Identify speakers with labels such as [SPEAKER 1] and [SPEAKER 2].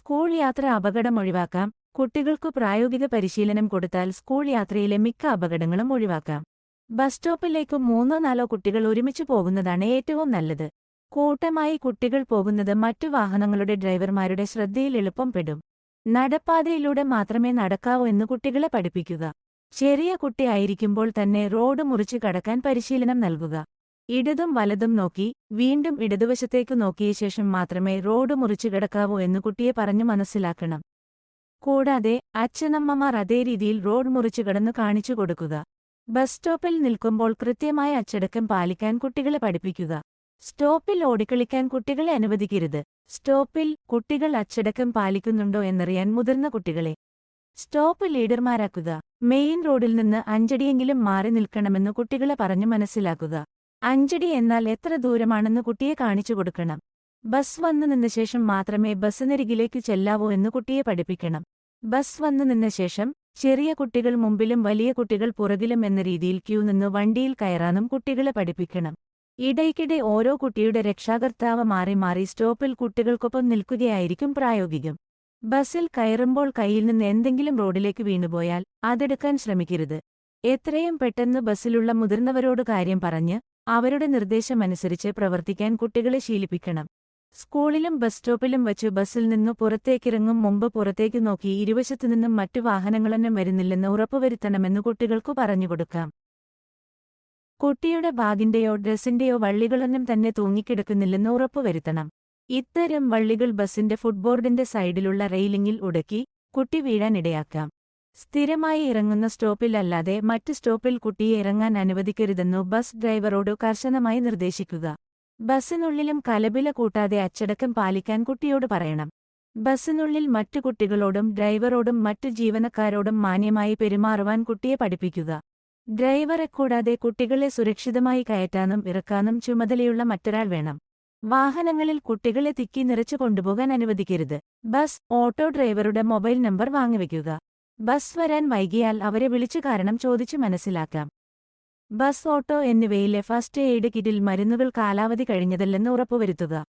[SPEAKER 1] School യാത്ര അപകടം ഒഴിവാക്കാം. കുട്ടികൾക്കു പ്രായോഗിക പരിശീലനം കൊടുത്താൽ സ്കൂൾ യാത്രയിലെ മിക്ക അപകടങ്ങളും ഒഴിവാക്കാം. ബസ് സ്റ്റോപ്പിലേക്ക് മൂന്നോ നാലോ കുട്ടികൾ ഒരുമിച്ച് പോകുന്നതാണ് ഏറ്റവും നല്ലത്. കൂട്ടമായി കുട്ടികൾ പോകുന്നത് മറ്റു വാഹനങ്ങളുടെ ഡ്രൈവർമാരുടെ ശ്രദ്ധയിൽ എളുപ്പം പെടും നടപ്പാതയിലൂടെ മാത്രമേ നടക്കാവൂ എന്ന് കുട്ടികളെ പഠിപ്പിക്കുക. ചെറിയ കുട്ടിയായിരിക്കുമ്പോൾ തന്നെ റോഡ് മുറിച്ച് കടക്കാൻ പരിശീലനം നൽകുക. ഇടതും വലതും നോക്കി വീണ്ടും ഇടതുവശത്തേക്കു നോക്കിയ ശേഷം മാത്രമേ റോഡ് മുറിച്ചു കിടക്കാവൂ എന്ന് കുട്ടിയെ പറഞ്ഞു മനസ്സിലാക്കണം. കൂടാതെ അച്ഛനമ്മമാർ അതേ രീതിയിൽ റോഡ് മുറിച്ചു കിടന്നു കാണിച്ചു കൊടുക്കുക. ബസ് സ്റ്റോപ്പിൽ നിൽക്കുമ്പോൾ കൃത്യമായ അച്ചടക്കം പാലിക്കാൻ കുട്ടികളെ പഠിപ്പിക്കുക. സ്റ്റോപ്പിൽ ഓടിക്കളിക്കാൻ കുട്ടികളെ അനുവദിക്കരുത്. സ്റ്റോപ്പിൽ കുട്ടികൾ അച്ചടക്കം പാലിക്കുന്നുണ്ടോ എന്നറിയാൻ മുതിർന്ന കുട്ടികളെ. സ്റ്റോപ്പ് ലീഡർമാരാക്കുക. മെയിൻ റോഡിൽ നിന്ന് അഞ്ചടിയെങ്കിലും മാറി നിൽക്കണമെന്ന് കുട്ടികളെ പറഞ്ഞു മനസ്സിലാക്കുക. അഞ്ചടി എന്നാൽ എത്ര ദൂരമാണെന്ന് കുട്ടിയെ കാണിച്ചു കൊടുക്കണം. ബസ് വന്നു നിന്ന ശേഷം മാത്രമേ ബസ്സിനരികിലേക്ക് ചെല്ലാവൂ എന്ന് കുട്ടിയെ പഠിപ്പിക്കണം. ബസ് വന്നു നിന്ന ശേഷം ചെറിയ കുട്ടികൾ മുമ്പിലും വലിയ കുട്ടികൾ പുറകിലും എന്ന രീതിയിൽ ക്യൂ നിന്ന് വണ്ടിയിൽ കയറാനും കുട്ടികളെ പഠിപ്പിക്കണം. ഇടയ്ക്കിടെ ഓരോ കുട്ടിയുടെ രക്ഷാകർത്താവ് മാറി മാറി സ്റ്റോപ്പിൽ കുട്ടികൾക്കൊപ്പം നിൽക്കുകയായിരിക്കും പ്രായോഗികം. ബസ്സിൽ കയറുമ്പോൾ കയ്യിൽ നിന്ന് എന്തെങ്കിലും റോഡിലേക്ക് വീണുപോയാൽ അതെടുക്കാൻ ശ്രമിക്കരുത്. എത്രയും പെട്ടെന്ന് ബസ്സിലുള്ള മുതിർന്നവരോട് കാര്യം പറഞ്ഞ് അവരുടെ നിർദ്ദേശമനുസരിച്ച് പ്രവർത്തിക്കാൻ കുട്ടികളെ ശീലിപ്പിക്കണം. സ്കൂളിലും ബസ് സ്റ്റോപ്പിലും വച്ച് ബസ്സിൽ നിന്നു പുറത്തേക്കിറങ്ങും മുമ്പ് പുറത്തേക്ക് നോക്കി ഇരുവശത്തുനിന്നും മറ്റു വാഹനങ്ങളൊന്നും വരുന്നില്ലെന്ന് ഉറപ്പുവരുത്തണമെന്ന് കുട്ടികൾക്കു പറഞ്ഞുകൊടുക്കാം കുട്ടിയുടെ ബാഗിന്റെയോ ഡ്രസ്സിന്റെയോ വള്ളികളൊന്നും തന്നെ തൂങ്ങിക്കിടക്കുന്നില്ലെന്ന് ഉറപ്പുവരുത്തണം. ഇത്തരം വള്ളികൾ ബസിന്റെ ഫുട്ബോർഡിന്റെ സൈഡിലുള്ള റെയിലിംഗിൽ ഉടക്കി കുട്ടി വീഴാനിടയാക്കാം സ്ഥിരമായി ഇറങ്ങുന്ന സ്റ്റോപ്പിലല്ലാതെ മറ്റ് സ്റ്റോപ്പിൽ കുട്ടിയെ ഇറങ്ങാൻ അനുവദിക്കരുതെന്നു ബസ് ഡ്രൈവറോട് കർശനമായി നിർദ്ദേശിക്കുക. ബസ്സിനുള്ളിലും കലബില കൂട്ടാതെ അച്ചടക്കം പാലിക്കാൻ കുട്ടിയോട് പറയണം. ബസ്സിനുള്ളിൽ മറ്റു കുട്ടികളോടും ഡ്രൈവറോടും മറ്റു ജീവനക്കാരോടും മാന്യമായി പെരുമാറുവാൻ കുട്ടിയെ പഠിപ്പിക്കുക. ഡ്രൈവറെ കൂടാതെ കുട്ടികളെ സുരക്ഷിതമായി കയറ്റാനും ഇറക്കാനും ചുമതലയുള്ള മറ്റൊരാൾ വേണം. വാഹനങ്ങളിൽ കുട്ടികളെ തിക്കി നിറച്ചു കൊണ്ടുപോകാൻ അനുവദിക്കരുത്. ബസ് ഓട്ടോ ഡ്രൈവറുടെ മൊബൈൽ നമ്പർ വാങ്ങിവെക്കുക. ബസ് വരാൻ വൈകിയാൽ അവരെ വിളിച്ചു കാരണം ചോദിച്ചു മനസ്സിലാക്കാം. ബസ് ഓട്ടോ എന്നിവയിലെ ഫസ്റ്റ് എയ്ഡ് കിറ്റിൽ മരുന്നുകൾ കാലാവധി കഴിഞ്ഞതല്ലെന്ന് ഉറപ്പുവരുത്തുക.